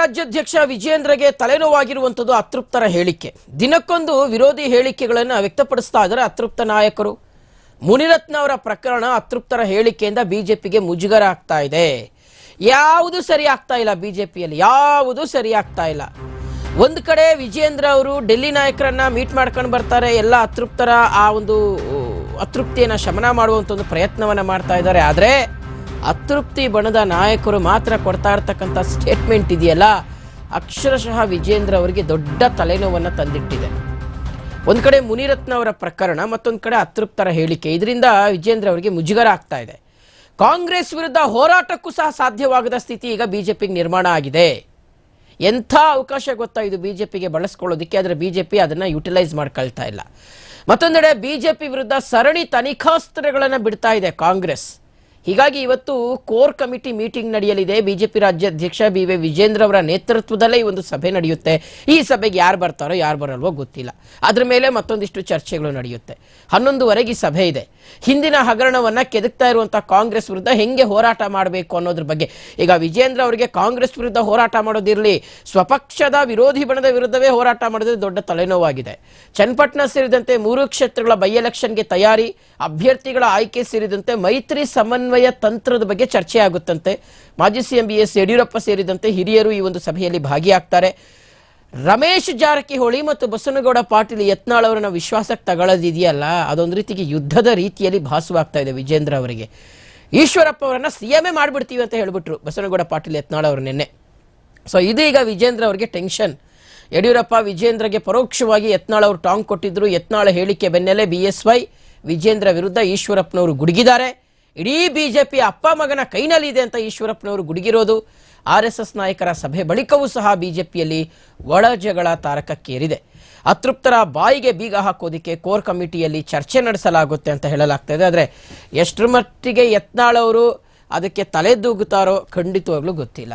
ರಾಜ್ಯಾಧ್ಯಕ್ಷ ವಿಜೇಂದ್ರಗೆ ತಲೆನೋವಾಗಿರುವಂಥದ್ದು ಅತೃಪ್ತರ ಹೇಳಿಕೆ. ದಿನಕ್ಕೊಂದು ವಿರೋಧಿ ಹೇಳಿಕೆಗಳನ್ನು ವ್ಯಕ್ತಪಡಿಸ್ತಾ ಇದ್ದಾರೆ ಅತೃಪ್ತ ನಾಯಕರು. ಮುನಿರತ್ನ ಅವರ ಪ್ರಕರಣ ಅತೃಪ್ತರ ಹೇಳಿಕೆಯಿಂದ ಬಿಜೆಪಿಗೆ ಮುಜುಗರ ಆಗ್ತಾ ಇದೆ. ಯಾವುದು ಸರಿ ಆಗ್ತಾ ಇಲ್ಲ ಬಿಜೆಪಿಯಲ್ಲಿ, ಯಾವುದು ಸರಿ ಆಗ್ತಾ ಇಲ್ಲ. ಒಂದು ಕಡೆ ವಿಜೇಂದ್ರ ಅವರು ಡೆಲ್ಲಿ ನಾಯಕರನ್ನ ಮೀಟ್ ಮಾಡ್ಕೊಂಡು ಬರ್ತಾರೆ, ಎಲ್ಲ ಅತೃಪ್ತರ ಆ ಒಂದು, ಅತೃಪ್ತಿಯನ್ನು ಶಮನ ಮಾಡುವಂಥ ಒಂದು ಪ್ರಯತ್ನವನ್ನ ಮಾಡ್ತಾ ಇದ್ದಾರೆ. ಆದರೆ ಅತೃಪ್ತಿ ಬಣದ ನಾಯಕರು ಮಾತ್ರ ಕೊಡ್ತಾ ಇರ್ತಕ್ಕಂಥ ಸ್ಟೇಟ್ಮೆಂಟ್ ಇದೆಯಲ್ಲ? ಅಕ್ಷರಶಃ ವಿಜೇಂದ್ರ ಅವರಿಗೆ ದೊಡ್ಡ ತಲೆನೋವನ್ನು ತಂದಿಟ್ಟಿದೆ. ಒಂದು ಕಡೆ ಮುನಿರತ್ನ ಅವರ ಪ್ರಕರಣ, ಮತ್ತೊಂದು ಕಡೆ ಅತೃಪ್ತರ ಹೇಳಿಕೆ. ಇದರಿಂದ ವಿಜೇಂದ್ರ ಅವರಿಗೆ ಮುಜುಗರ ಆಗ್ತಾ ಇದೆ. ಕಾಂಗ್ರೆಸ್ ವಿರುದ್ಧ ಹೋರಾಟಕ್ಕೂ ಸಹ ಸಾಧ್ಯವಾಗದ ಸ್ಥಿತಿ ಈಗ ಬಿಜೆಪಿಗೆ ನಿರ್ಮಾಣ ಆಗಿದೆ. ಎಂಥ ಅವಕಾಶ ಗೊತ್ತಾ ಇದು ಬಿಜೆಪಿಗೆ ಬಳಸ್ಕೊಳ್ಳೋದಕ್ಕೆ? ಆದರೆ ಬಿಜೆಪಿ ಅದನ್ನು ಯುಟಿಲೈಸ್ ಮಾಡ್ಕೊಳ್ತಾ ಇಲ್ಲ. ಮತ್ತೊಂದೆಡೆ ಬಿಜೆಪಿ ವಿರುದ್ಧ ಸರಣಿ ತನಿಖಾಸ್ತ್ರಗಳನ್ನು ಬಿಡ್ತಾ ಇದೆ ಕಾಂಗ್ರೆಸ್. ಹೀಗಾಗಿ ಇವತ್ತು ಕೋರ್ ಕಮಿಟಿ ಮೀಟಿಂಗ್ ನಡೆಯಲಿದೆ. ಬಿಜೆಪಿ ರಾಜ್ಯಾಧ್ಯಕ್ಷ ಬಿ ವಿ ವಿಜೇಂದ್ರ ಅವರ ನೇತೃತ್ವದಲ್ಲೇ ಈ ಒಂದು ಸಭೆ ನಡೆಯುತ್ತೆ. ಈ ಸಭೆಗೆ ಯಾರು ಬರ್ತಾರೋ ಯಾರು ಬರಲ್ವೋ ಗೊತ್ತಿಲ್ಲ. ಅದರ ಮೇಲೆ ಮತ್ತೊಂದಿಷ್ಟು ಚರ್ಚೆಗಳು ನಡೆಯುತ್ತೆ. ಹನ್ನೊಂದುವರೆಗೆ ಸಭೆ ಇದೆ. ಹಿಂದಿನ ಹಗರಣವನ್ನು ಕೆದಕ್ತಾ ಇರುವಂತಹ ಕಾಂಗ್ರೆಸ್ ವಿರುದ್ಧ ಹೆಂಗೆ ಹೋರಾಟ ಮಾಡಬೇಕು ಅನ್ನೋದ್ರ ಬಗ್ಗೆ. ಈಗ ವಿಜೇಂದ್ರ ಅವರಿಗೆ ಕಾಂಗ್ರೆಸ್ ವಿರುದ್ಧ ಹೋರಾಟ ಮಾಡೋದಿರಲಿ, ಸ್ವಪಕ್ಷದ ವಿರೋಧಿ ಬಣದ ವಿರುದ್ಧವೇ ಹೋರಾಟ ಮಾಡೋದೇ ದೊಡ್ಡ ತಲೆನೋವಾಗಿದೆ. ಚನ್ನಪಟ್ಟಣ ಸೇರಿದಂತೆ ಮೂರು ಕ್ಷೇತ್ರಗಳ ಬೈ ಎಲೆಕ್ಷನ್ಗೆ ತಯಾರಿ, ಅಭ್ಯರ್ಥಿಗಳ ಆಯ್ಕೆ ಸೇರಿದಂತೆ ಮೈತ್ರಿ ಸಮನ್ವಯ ತಂತ್ರದ ಬಗ್ಗೆ ಚರ್ಚೆ ಆಗುತ್ತಂತೆ. ಮಾಜಿ ಸಿಎಂ ಬಿ ಎಸ್ ಯಡಿಯೂರಪ್ಪ ಸೇರಿದಂತೆ ಹಿರಿಯರು ಈ ಒಂದು ಸಭೆಯಲ್ಲಿ ಭಾಗಿಯಾಗ್ತಾರೆ. ರಮೇಶ್ ಜಾರಕಿಹೊಳಿ ಮತ್ತು ಬಸವನಗೌಡ ಪಾಟೀಲ್ ಯತ್ನಾಳ್ ಅವರನ್ನ ವಿಶ್ವಾಸಕ್ಕೆ ತಗೊಳ್ಳೋದಿದೆಯಲ್ಲ? ಅದೊಂದು ರೀತಿಗೆ ಯುದ್ಧದ ರೀತಿಯಲ್ಲಿ ಭಾಸವಾಗ್ತಾ ಇದೆ ವಿಜೇಂದ್ರ ಅವರಿಗೆ. ಈಶ್ವರಪ್ಪ ಅವರನ್ನ ಸಿಎಂಎ ಮಾಡಿಬಿಡ್ತೀವಿ ಅಂತ ಹೇಳ್ಬಿಟ್ರು ಬಸವನಗೌಡ ಪಾಟೀಲ್ ಯತ್ನಾಳ್ ಅವರು ನಿನ್ನೆ. ಸೊ ಇದೀಗ ವಿಜೇಂದ್ರ ಅವರಿಗೆ ಟೆನ್ಷನ್. ಯಡಿಯೂರಪ್ಪ ವಿಜೇಂದ್ರಗೆ ಪರೋಕ್ಷವಾಗಿ ಯತ್ನಾಳ್ ಅವರು ಟಾಂಗ್ ಕೊಟ್ಟಿದ್ರು. ಯತ್ನಾಳ ಹೇಳಿಕೆ ಬೆನ್ನಲ್ಲೇ ಬಿ ಎಸ್ ವೈ ವಿಜೇಂದ್ರ ವಿರುದ್ಧ ಈಶ್ವರಪ್ಪನವರು ಗುಡುಗಿದ್ದಾರೆ. ಇಡೀ ಬಿಜೆಪಿ ಅಪ್ಪ ಮಗನ ಕೈನಲ್ಲಿದೆ ಅಂತ ಈಶ್ವರಪ್ಪನವರು ಗುಡುಗಿರೋದು. ಆರ್ ಎಸ್ ಎಸ್ ನಾಯಕರ ಸಭೆ ಬಳಿಕವೂ ಸಹ ಬಿಜೆಪಿಯಲ್ಲಿ ಒಳ ಜಗಳ ತಾರಕಕ್ಕೇರಿದೆ. ಅತೃಪ್ತರ ಬಾಯಿಗೆ ಬೀಗ ಹಾಕೋದಿಕ್ಕೆ ಕೋರ್ ಕಮಿಟಿಯಲ್ಲಿ ಚರ್ಚೆ ನಡೆಸಲಾಗುತ್ತೆ ಅಂತ ಹೇಳಲಾಗ್ತಾ ಇದೆ. ಆದರೆ ಎಷ್ಟರ ಮಟ್ಟಿಗೆ ಯತ್ನಾಳವರು ಅದಕ್ಕೆ ತಲೆದೂಗುತ್ತಾರೋ ಖಂಡಿತವಾಗ್ಲೂ ಗೊತ್ತಿಲ್ಲ.